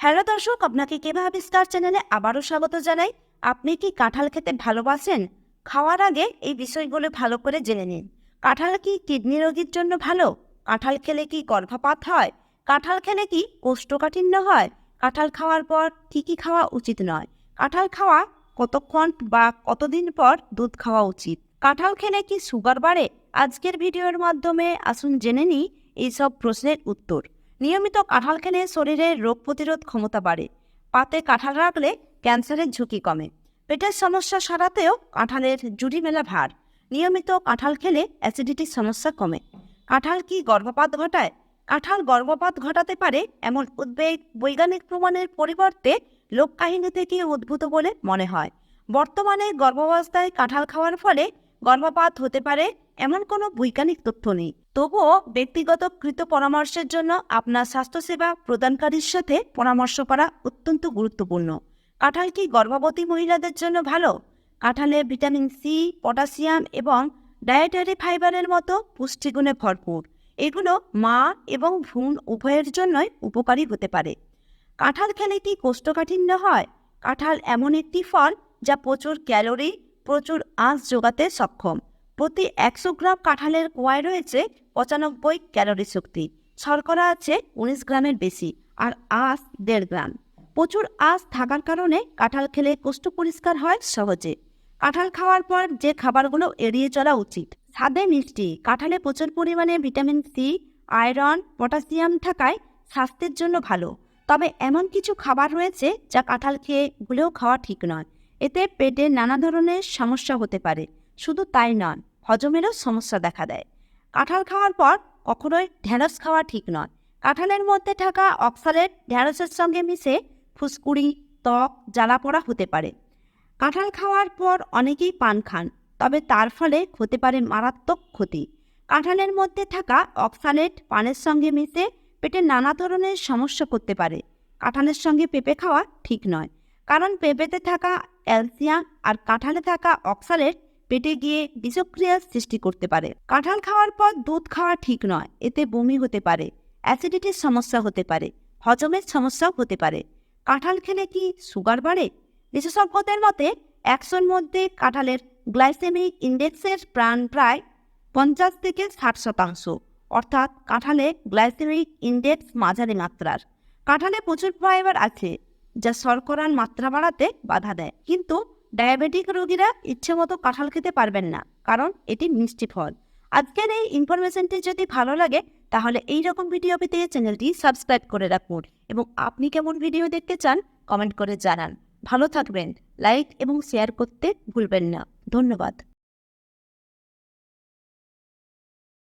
Hello দর্শক, আপনাকে কীভাবে স্টার চ্যানেলে আবারও স্বাগত জানাই। আপনি কি কাঁঠাল খেতে ভালোবাসেন? খাওয়ার আগে এই বিষয়গুলো ভালো করে জেনে নিন। কাঁঠাল কি কিডনি রোগীর জন্য ভালো? কাঁঠাল খেলে কি গর্ভপাত হয়? কাঁঠাল খেলে কি কোষ্ঠকাঠিন্য হয়? কাঁঠাল খাওয়ার পর কি কি খাওয়া উচিত নয়? কাঁঠাল খাওয়া কতক্ষণ বা কতদিন পর দুধ খাওয়া উচিত? কাঁঠাল খেলে কি সুগার বাড়ে? আজকের ভিডিওর মাধ্যমে আসুন জেনে নিই এইসব প্রশ্নের উত্তর। নিয়মিত কাঁঠাল খেলে শরীরের রোগ প্রতিরোধ ক্ষমতা বাড়ে। পাতে কাঁঠাল রাখলে ক্যান্সারের ঝুঁকি কমে। পেটের সমস্যা সারাতেও কাঁঠালের জুড়ি মেলা ভার। নিয়মিত কাঁঠাল খেলে অ্যাসিডিটির সমস্যা কমে। কাঁঠাল কি গর্ভপাত ঘটায়? কাঁঠাল গর্ভপাত ঘটাতে পারে এমন উদ্বেগ, বৈজ্ঞানিক প্রমাণের পরিবর্তে লোককাহিনী থেকে উদ্ভূত বলে মনে হয়। বর্তমানে গর্ভাবস্থায় কাঁঠাল খাওয়ার ফলে গর্ভপাত হতে পারে এমন কোনো বৈজ্ঞানিক তথ্য নেই। তবুও ব্যক্তিগত কৃত পরামর্শের জন্য আপনার স্বাস্থ্যসেবা প্রদানকারীর সাথে পরামর্শ করা অত্যন্ত গুরুত্বপূর্ণ। কাঁঠাল কি গর্ভবতী মহিলাদের জন্য ভালো? কাঁঠালে ভিটামিন সি পটাশিয়াম এবং ডায়েটারি ফাইবারের মতো পুষ্টিগুণে ভরপুর। এগুলো মা এবং ভ্রূণ উভয়ের জন্যই উপকারী হতে পারে। কাঁঠাল খেলে কি কোষ্ঠকাঠিন্য হয়? কাঁঠাল এমন একটি ফল যা প্রচুর ক্যালোরি প্রচুর আঁশ যোগাতে সক্ষম। প্রতি একশো গ্রাম কাঁঠালের কোয়ায় রয়েছে পঁচানব্বই ক্যালোরি শক্তি। শর্করা আছে উনিশ গ্রামের বেশি আর আঁশ দেড় গ্রাম। প্রচুর আঁশ থাকার কারণে কাঁঠাল খেলে কোষ্ঠ পরিষ্কার হয় সহজে। কাঁঠাল খাওয়ার পর যে খাবারগুলো এড়িয়ে চলা উচিত। স্বাদে মিষ্টি। কাঁঠালে প্রচুর পরিমাণে ভিটামিন সি, আয়রন, পটাশিয়াম থাকায় স্বাস্থ্যের জন্য ভালো। তবে এমন কিছু খাবার রয়েছে যা কাঁঠাল খেয়ে ভুলেও খাওয়া ঠিক নয়। এতে পেটে নানা ধরনের সমস্যা হতে পারে। শুধু তাই নয় হজমেরও সমস্যা দেখা দেয়। কাঁঠাল খাওয়ার পর কখনোই ঢ্যাঁড়স খাওয়া ঠিক নয়। কাঁঠালের মধ্যে থাকা অক্সালেট ঢ্যাঁড়সের সঙ্গে মিশে ফুসকুড়ি, ত্বক জ্বালা পড়া হতে পারে। কাঁঠাল খাওয়ার পর অনেকেই পান খান, তবে তার ফলে হতে পারে মারাত্মক ক্ষতি। কাঁঠালের মধ্যে থাকা অক্সালেট পানের সঙ্গে মিশে পেটে নানা ধরনের সমস্যা করতে পারে। কাঁঠালের সঙ্গে পেঁপে খাওয়া ঠিক নয়। কারণ পেঁপেতে থাকা ক্যালসিয়াম আর কাঁঠালে থাকা অক্সালেট পেটে গিয়ে বিষক্রিয়ার সৃষ্টি করতে পারে। কাঁঠাল খাওয়ার পর দুধ খাওয়া ঠিক নয়, এতে বমি হতে পারে, অ্যাসিডিটির সমস্যা হতে পারে, হজমের সমস্যাও হতে পারে। কাঁঠাল খেলে কি সুগার বাড়ে? বিশেষজ্ঞদের মতে, একশোর মধ্যে কাঁঠালের গ্লাইসেমিক ইন্ডেক্সের প্রাণ প্রায় পঞ্চাশ থেকে ষাট শতাংশ, অর্থাৎ কাঁঠালে গ্লাইসেমিক ইন্ডেক্স মাঝারি মাত্রার। কাঁঠালে প্রচুর ফাইবার আছে যা শর্করার মাত্রা বাড়াতে বাধা দেয়। কিন্তু ডায়াবেটিক রোগীরা ইচ্ছে মতো কাঁঠাল খেতে পারবেন না, কারণ এটি মিষ্টি ফল। আজকের এই ইনফরমেশনটি যদি ভালো লাগে, তাহলে এই রকম ভিডিও পেতে চ্যানেলটি সাবস্ক্রাইব করে রাখুন এবং আপনি কেমন ভিডিও দেখতে চান কমেন্ট করে জানান। ভালো থাকবেন লাইক এবং শেয়ার করতে ভুলবেন না। ধন্যবাদ।